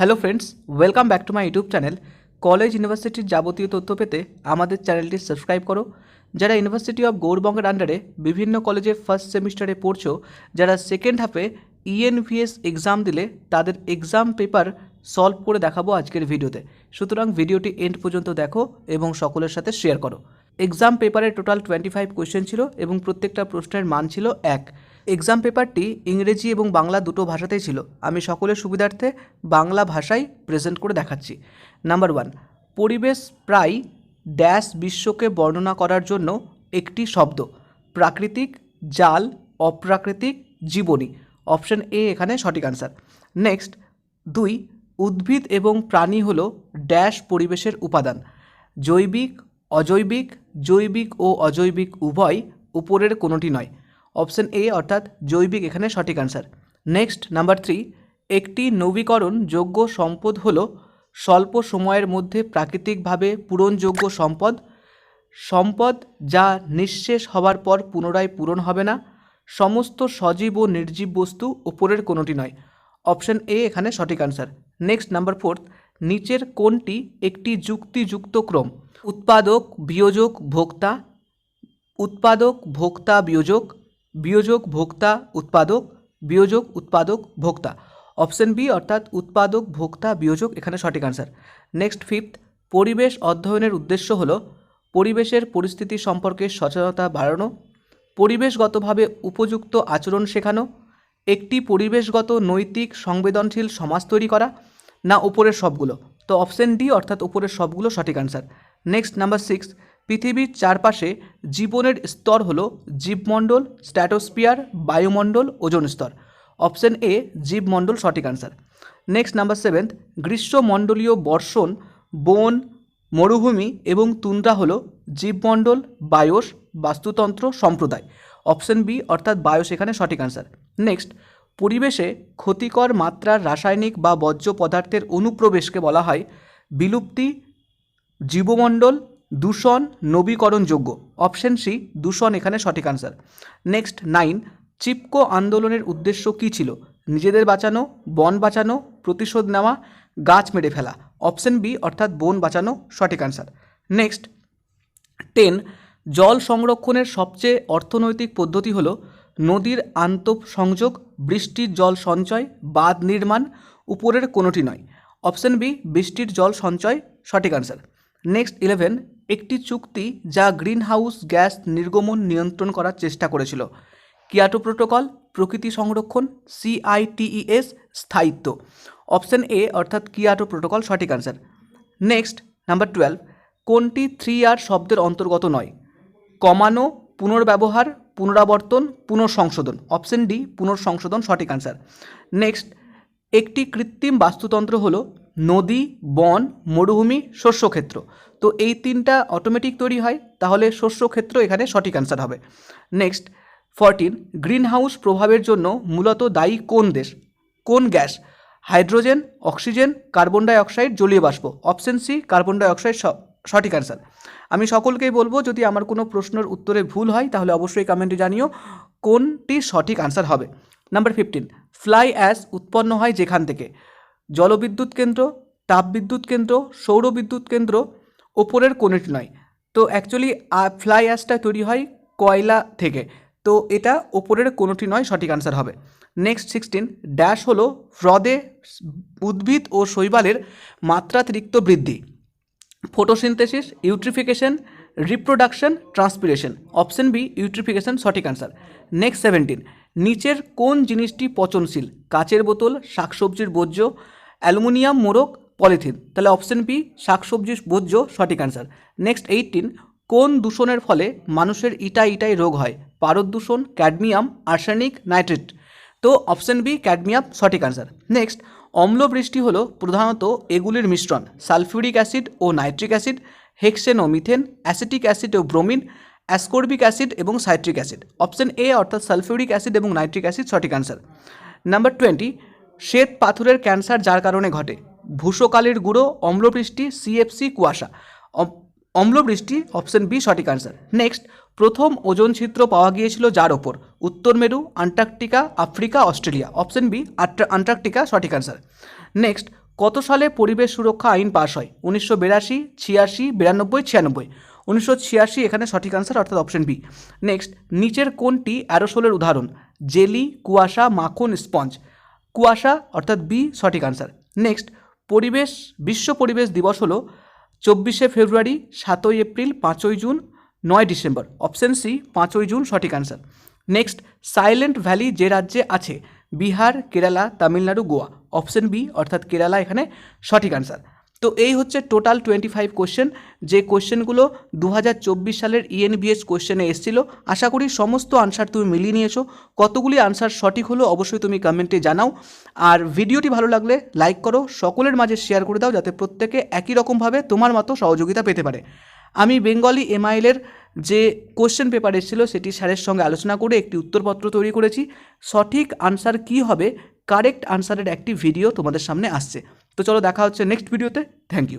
Hello friends welcome back to my YouTube channel college ইউনিভার্সিটির যাবতীয় তথ্য পেতে আমাদের চ্যানেলটি সাবস্ক্রাইব করো। যারা ইউনিভার্সিটি অফ গৌরবঙ্গের আন্ডারে বিভিন্ন কলেজে ফার্স্ট সেমিস্টারে পড়ছো, যারা সেকেন্ড হাফে ইএনভিএস এক্সাম দিলে তাদের এক্সাম পেপার সলভ করে দেখাবো আজকের ভিডিওতে সুতরাং ভিডিওটি এন্ড পর্যন্ত দেখো এবং সকলের সাথে শেয়ার করো। এক্সাম পেপারে টোটাল টোয়েন্টি ফাইভ কোয়েশ্চেন ছিল এবং প্রত্যেকটা প্রশ্নের মান ছিল এক। এক্সাম পেপারটি ইংরেজি এবং বাংলা দুটো ভাষাতেই ছিল। আমি সকলের সুবিধার্থে বাংলা ভাষায় প্রেজেন্ট করে দেখাচ্ছি। নাম্বার ওয়ান পরিবেশ প্রায় ড্যাশ বিশ্বকে বর্ণনা করার জন্য একটি শব্দ। প্রাকৃতিক, জাল, অপ্রাকৃতিক, জীবনী। অপশন এ এখানে সঠিক আনসার নেক্সট দুই, উদ্ভিদ এবং প্রাণী হলো ড্যাশ পরিবেশের উপাদান। জৈবিক, অজৈবিক, জৈবিক ও অজৈবিক উভয় উপরের কোনোটি নয়। অপশন এ অর্থাৎ জৈবিক এখানে সঠিক আনসার নেক্সট নাম্বার থ্রি একটি নবীকরণ যোগ্য সম্পদ হল স্বল্প সময়ের মধ্যে প্রাকৃতিকভাবে পূরণযোগ্য সম্পদ সম্পদ যা নিঃশেষ হওয়ার পর পুনরায় পূরণ হবে না, সমস্ত সজীব ও নির্জীব বস্তু উপরের কোনোটি নয়। অপশন এ এখানে সঠিক আনসার নেক্সট নাম্বার ফোর্থ নিচের কোনটি একটি যুক্তিযুক্ত ক্রম? উৎপাদক, বিয়োজক, ভোক্তা, উৎপাদক, ভোক্তা, বিয়োজক বিয়োজক ভোক্তা উৎপাদক, বিয়োজক উৎপাদক ভোক্তা। অপশন বি অর্থাৎ উৎপাদক, ভোক্তা, বিয়োজক, এখানে সঠিক আনসার নেক্সট ফিফথ পরিবেশ অধ্যয়নের উদ্দেশ্য হল পরিবেশের পরিস্থিতি সম্পর্কে সচেতনতা বাড়ানো, পরিবেশগতভাবে উপযুক্ত আচরণ শেখানো, একটি পরিবেশগত নৈতিক সংবেদনশীল সমাজ তৈরি করা, না উপরের সবগুলো। তো অপশন ডি অর্থাৎ উপরের সবগুলো সঠিক আনসার নেক্সট নাম্বার সিক্স পৃথিবীর চারপাশে জীবনের স্তর হলো জীবমণ্ডল স্ট্র্যাটোস্পিয়ার বায়ুমণ্ডল, ওজন স্তর। অপশন এ, জীবমণ্ডল সঠিক আনসার নেক্সট নাম্বার সেভেন্থ গ্রীষ্মমণ্ডলীয় বর্ষণ, বন, মরুভূমি এবং তুন্দ্রা হলো জীবমণ্ডল, বায়োস, বাস্তুতন্ত্র, সম্প্রদায়। অপশন বি, অর্থাৎ বায়োস এখানে সঠিক আনসার নেক্সট পরিবেশে ক্ষতিকর মাত্রার রাসায়নিক বা বর্জ্য পদার্থের অনুপ্রবেশকে বলা হয় বিলুপ্তি, জীবমণ্ডল দূষণ নবীকরণযোগ্য। অপশন সি, দূষণ এখানে সঠিক আনসার নেক্সট নাইন চিপকো আন্দোলনের উদ্দেশ্য কী ছিল? নিজেদের বাঁচানো, বন বাঁচানো, প্রতিশোধ নেওয়া, গাছ মেরে ফেলা। অপশন বি, অর্থাৎ বন বাঁচানো, সঠিক আনসার নেক্সট টেন জল সংরক্ষণের সবচেয়ে অর্থনৈতিক পদ্ধতি হলো নদীর আন্তঃসংযোগ, বৃষ্টির জল সঞ্চয়, বাঁধ নির্মাণ, উপরের কোনোটি নয়। অপশন বি, বৃষ্টির জল সঞ্চয়, সঠিক আনসার নেক্সট ইলেভেন একটি চুক্তি যা গ্রিন হাউস গ্যাস নির্গমন নিয়ন্ত্রণ করার চেষ্টা করেছিল। কিয়াটো প্রোটোকল, প্রকৃতি সংরক্ষণ, সিআইটিইএস স্থায়িত্ব। অপশন এ অর্থাৎ কিয়াটো প্রোটোকল সঠিক আনসার নেক্সট নাম্বার টুয়েলভ কোনটি থ্রি আর শব্দের অন্তর্গত নয়? কমানো, পুনর্ব্যবহার, পুনরাবর্তন, পুনঃসংশোধন। অপশন ডি, পুনঃসংশোধন সঠিক আনসার নেক্সট একটি কৃত্রিম বাস্তুতন্ত্র হলো নদী, বন, মরুভূমি, শস্যক্ষেত্র। তো এই তিনটা অটোমেটিক তৈরি হয়, তাহলে শস্যক্ষেত্র এখানে সঠিক অ্যান্সার হবে। নেক্সট ফরটিন গ্রিন হাউস প্রভাবের জন্য মূলত দায়ী কোন দেশ? কোন gas? Hydrogen, oxygen carbon dioxide জলীয় বাষ্প? Option C carbon dioxide স- সঠিক অ্যান্সার আমি সকলকেই বলব, যদি আমার কোনো প্রশ্নের উত্তরে ভুল হয়, তাহলে অবশ্যই কমেন্টে জানিও কোনটি সঠিক আনসার হবে। নাম্বার ফিফটিন ফ্লাই অ্যাশ উৎপন্ন হয় যেখান থেকে? জলবিদ্যুৎ কেন্দ্র, তাপবিদ্যুৎ কেন্দ্র সৌর বিদ্যুৎ কেন্দ্র ওপরের কোনোটি নয়। তো অ্যাকচুয়ালি ফ্লাই অ্যাশটা তৈরি হয় কয়লা থেকে। তো এটা ওপরের কোনোটি নয়, সঠিক আনসার হবে। নেক্সট সিক্সটিন ড্যাশ হলো হ্রদে উদ্ভিদ ও শৈবালের মাত্রাতিরিক্ত বৃদ্ধি। Photosynthesis eutrophication reproduction transpiration option B eutrophication সঠিক আনসার নেক্সট সেভেন্টিন নিচের কোন জিনিসটি পচনশীল? কাচের বোতল, শাকসবজির বর্জ্য অ্যালুমিনিয়াম মোড়ক পলিথিন। তাহলে অপশন বি শাকসবজির বর্জ্য সঠিক আনসার নেক্সট এইটিন কোন দূষণের ফলে মানুষের ইটা ইটাই রোগ হয়? পারদ দূষণ ক্যাডমিয়াম আর্সেনিক নাইট্রেট তো অপশন বি ক্যাডমিয়াম সঠিক আনসার নেক্সট অম্ল বৃষ্টি হলো প্রধানত এগুলির মিশ্রণ। সালফিউরিক অ্যাসিড ও নাইট্রিক অ্যাসিড হেক্সেন ও মিথেন অ্যাসিটিক অ্যাসিড ও ব্রোমিন, অ্যাসকর্বিক অ্যাসিড এবং সাইট্রিক অ্যাসিড। অপশন এ অর্থাৎ সালফিউরিক অ্যাসিড এবং নাইট্রিক অ্যাসিড, সঠিক অ্যান্সার নাম্বার টোয়েন্টি শ্বেত পাথরের ক্যান্সার যার কারণে ঘটে। ভূষকালের গুঁড়ো, অম্লবৃষ্টি সিএফসি কুয়াশা। অম্লবৃষ্টি, অপশন বি, সঠিক আনসার নেক্সট, প্রথম ওজন ছিদ্র পাওয়া গিয়েছিল যার ওপর। উত্তর মেরু, Antarctica, Africa, Australia. Option B Antarctica, সঠিক আনসার নেক্সট, কত সালে পরিবেশ সুরক্ষা আইন পাশ হয়? উনিশশো বিরাশি, ছিয়াশি, বিরানব্বই, ছিয়ানব্বই। উনিশশো ছিয়াশি, এখানে সঠিক আনসার অর্থাৎ অপশন বি। নেক্সট, নিচের কোনটি অ্যারোসোলের উদাহরণ? জেলি, কুয়াশা, মাখন, স্পঞ্জ। কুয়াশা, অর্থাৎ বি সঠিক আনসার নেক্সট পরিবেশ, বিশ্ব পরিবেশ দিবস হলো চব্বিশে ফেব্রুয়ারি, সাতই এপ্রিল, পাঁচই জুন, নয় ডিসেম্বর। অপশান সি পাঁচই জুন, সঠিক আনসার নেক্সট সাইলেন্ট ভ্যালি যে রাজ্যে আছে, বিহার, কেরালা, তামিলনাড়ু, গোয়া। অপশান বি অর্থাৎ কেরালা এখানে সঠিক আনসার তো এই হচ্ছে টোটাল টোয়েন্টি ফাইভ কোশ্চেন যে কোশ্চেনগুলো দু হাজার চব্বিশ সালের E ইএনবিএস কোশ্চেনে এসেছিল। আশা করি সমস্ত আনসার তুমি মিলিয়ে নিয়েছো। কতগুলি আনসার সঠিক হলো অবশ্যই তুমি কমেন্টে জানাও। আর ভিডিওটি ভালো লাগলে লাইক করো, সকলের মাঝে শেয়ার করে দাও, যাতে প্রত্যেকে একই রকমভাবে তোমার মতো সহযোগিতা পেতে পারে। আমি বেঙ্গলি এমআইএলের যে কোশ্চেন পেপার এসেছিল, সেটি স্যারের সঙ্গে আলোচনা করে একটি উত্তরপত্র তৈরি করেছি। সঠিক আনসার কি হবে? কারেক্ট আনসারের একটি ভিডিও তোমাদের সামনে আসছে। তো চলো দেখা হচ্ছে নেক্সট ভিডিওতে। Thank you.